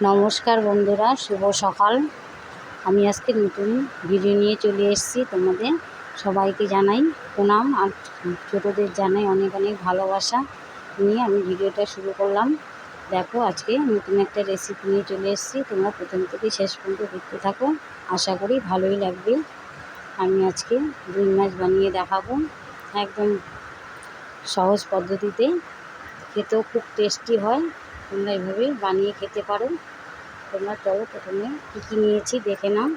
নমস্কার বন্ধুরা, শুভ সকাল। আমি আজকে নতুন ভিডিও নিয়ে চলে এসেছি তোমাদের সবাইকে জানাই প্রণাম আর ছোটোদের জানাই অনেক অনেক ভালোবাসা নিয়ে আমি ভিডিওটা শুরু করলাম। দেখো, আজকে নতুন একটা রেসিপি নিয়ে চলে এসেছি। তোমরা প্রথম থেকে শেষ পর্যন্ত দেখতে থাকো। আশা করি ভালোই লাগবে। আমি আজকে রুই মাছ বানিয়ে দেখাবো। একদম সহজ পদ্ধতিতে। খেতেও খুব টেস্টি হয়। তোমরা এভাবে বানিয়ে খেতে পারো। তোমরা চলো প্রথমে কী কী নিয়েছি দেখে নাও।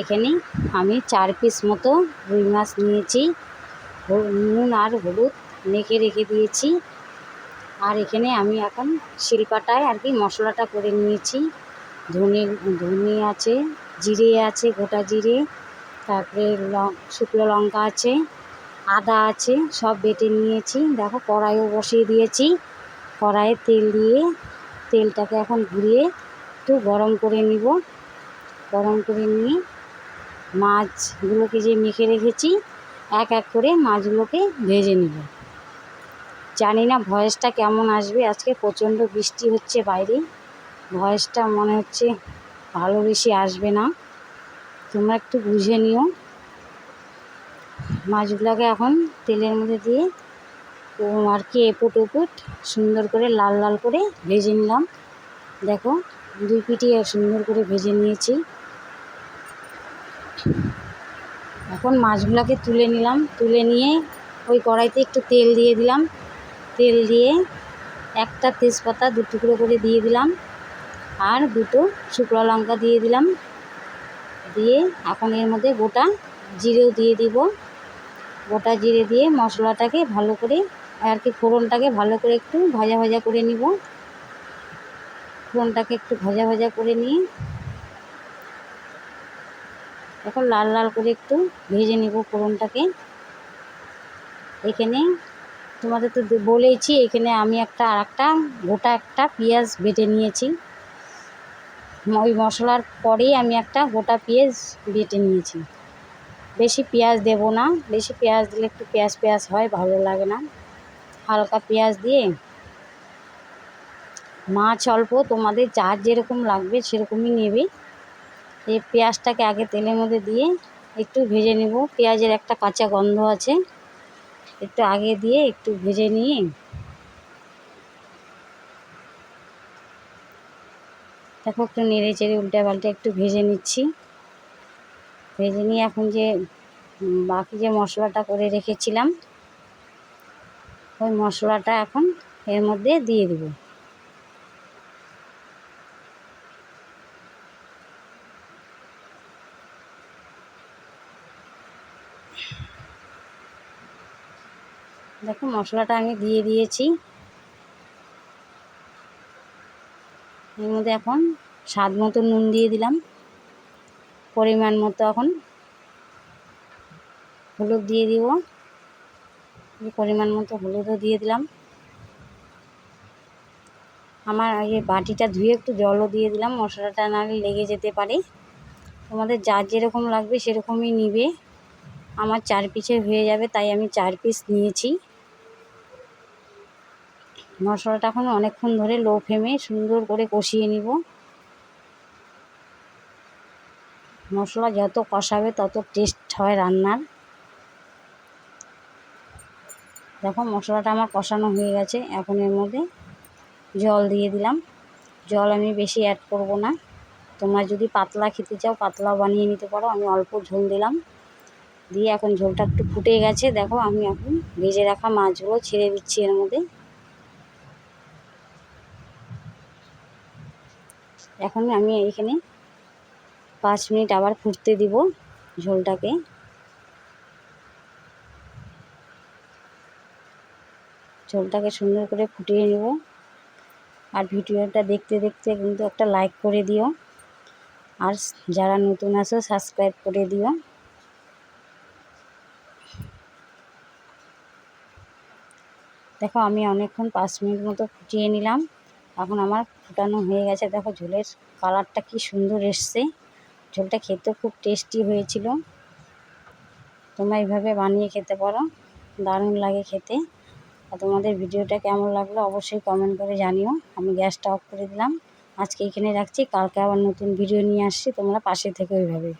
এখানে আমি চার পিস মতো রুই মাছ নিয়েছি। নুন আর হলুদ মেখে রেখে দিয়েছি। আর এখানে আমি এখন শিলপাটায় আর কি মশলাটা করে নিয়েছি। ধনে ধনে আছে, জিরে আছে, গোটা জিরে, তারপরে শুকনো লঙ্কা আছে, আদা আছে, সব বেটে নিয়েছি। দেখো কড়াইও বসিয়ে দিয়েছি। কড়াইয়ে তেল দিয়ে তেলটাকে এখন ঘুরিয়ে একটু গরম করে নিব। গরম করে নিয়ে মাছগুলোকে যে মেখে রেখেছি, এক এক করে মাছগুলোকে ভেজে নিব। জানি না ভয়েসটা কেমন আসবে, আজকে প্রচণ্ড বৃষ্টি হচ্ছে বাইরে। ভয়েসটা মনে হচ্ছে ভালো বেশি আসবে না। তোমরা একটু বুঝে নিও। মাছগুলোকে এখন তেলের মধ্যে দিয়ে আর কি এপুট ওপুট সুন্দর করে লাল লাল করে ভেজে নিলাম। দেখো, দুই পিটি সুন্দর করে ভেজে নিয়েছি। এখন মাছগুলোকে তুলে নিলাম। তুলে নিয়ে ওই কড়াইতে একটু তেল দিয়ে দিলাম। তেল দিয়ে একটা তেজপাতা দু টুকরো করে দিয়ে দিলাম। আর দুটো শুকনো লঙ্কা দিয়ে দিলাম। দিয়ে এখন এর মধ্যে গোটা জিরেও দিয়ে দিব। গোটা জিরে দিয়ে মশলাটাকে ভালো করে আর কি ফোড়নটাকে ভালো করে একটু ভাজা ভাজা করে নিব। ফোড়নটাকে একটু ভাজা ভাজা করে নিয়ে এখন লাল লাল করে একটু ভেজে নেব ফোড়নটাকে। এখানে তোমাদের তো বলেইছি, এখানে আমি একটা আর একটা গোটা একটা পেঁয়াজ বেটে নিয়েছি। ওই মশলার পরেই আমি একটা গোটা পেঁয়াজ বেটে নিয়েছি। বেশি পেঁয়াজ দেব না, বেশি পেঁয়াজ দিলে একটু পেঁয়াজ পেঁয়াজ হয়, ভালো লাগে না। হালকা পেঁয়াজ দিয়ে। মাছ অল্প, তোমাদের যার যেরকম লাগবে সেরকমই নেবে। এই পেঁয়াজটাকে আগে তেলের মধ্যে দিয়ে একটু ভেজে নেব। পেঁয়াজের একটা কাঁচা গন্ধ আছে। একটু আগে দিয়ে একটু ভেজে নিয়ে দেখো একটু নেড়ে চেড়ে উল্টে পাল্টে একটু ভেজে নিচ্ছি। ভেজে নিয়ে এখন যে, বাকি যে মশলাটা করে রেখেছিলাম ওই মশলাটা এখন এর মধ্যে দিয়ে দেবো। দেখো মশলাটা আমি দিয়ে দিয়েছি। এর মধ্যে এখন স্বাদ মতো নুন দিয়ে দিলাম। পরিমাণ মতো এখন হলুদ দিয়ে দিব। পরিমাণ মতো হলুদও দিয়ে দিলাম। আমার আগে বাটিটা ধুয়ে একটু জলও দিয়ে দিলাম, মশলাটা নাহলে লেগে যেতে পারে। তোমাদের যার যেরকম লাগবে সেরকমই নিবে। আমার চার পিসে হয়ে যাবে, তাই আমি চার পিস নিয়েছি। মশলাটা এখন অনেকক্ষণ ধরে লো ফ্লেমে সুন্দর করে কষিয়ে নিব। মশলা যত কষাবে তত টেস্ট হয় রান্নার। দেখো মশলাটা আমার কষানো হয়ে গেছে। এখন এর মধ্যে জল দিয়ে দিলাম। জল আমি বেশি অ্যাড করব না। তোমরা যদি পাতলা খেতে চাও, পাতলা বানিয়ে নিতে পারো। আমি অল্প ঝোল দিলাম। দিয়ে এখন ঝোলটা একটু ফুটে গেছে। দেখো আমি এখন ভেজে রাখা মাছগুলো ছেড়ে দিচ্ছি এর মধ্যে। এখন আমি এখানে পাঁচ মিনিট আবার ফুটতে দিব ঝোলটাকে। ঝোলটাকে সুন্দর করে ফুটিয়ে নেব। আর ভিডিওটা দেখতে দেখতে কিন্তু একটা লাইক করে দিও। আর যারা নতুন আছো সাবস্ক্রাইব করে দিও। দেখো, আমি অনেকক্ষণ পাঁচ মিনিট মতো ফুটিয়ে নিলাম। এখন আমার ফুটানো হয়ে গেছে। দেখো, ঝোলের কালারটা কি সুন্দর এসছে। ঝোলটা খেতেও খুব টেস্টি হয়েছিল। তোমরা এইভাবে বানিয়ে খেতে পারো। দারুণ লাগে খেতে। আর তোমাদের ভিডিওটা কেমন লাগল অবশ্যই কমেন্ট করে জানিও। আমি গ্যাসটা অফ করে দিলাম। আজকে এখানে রাখছি। কালকে আবার নতুন ভিডিও নিয়ে আসছি। তোমরা পাশে থেকে ওইভাবে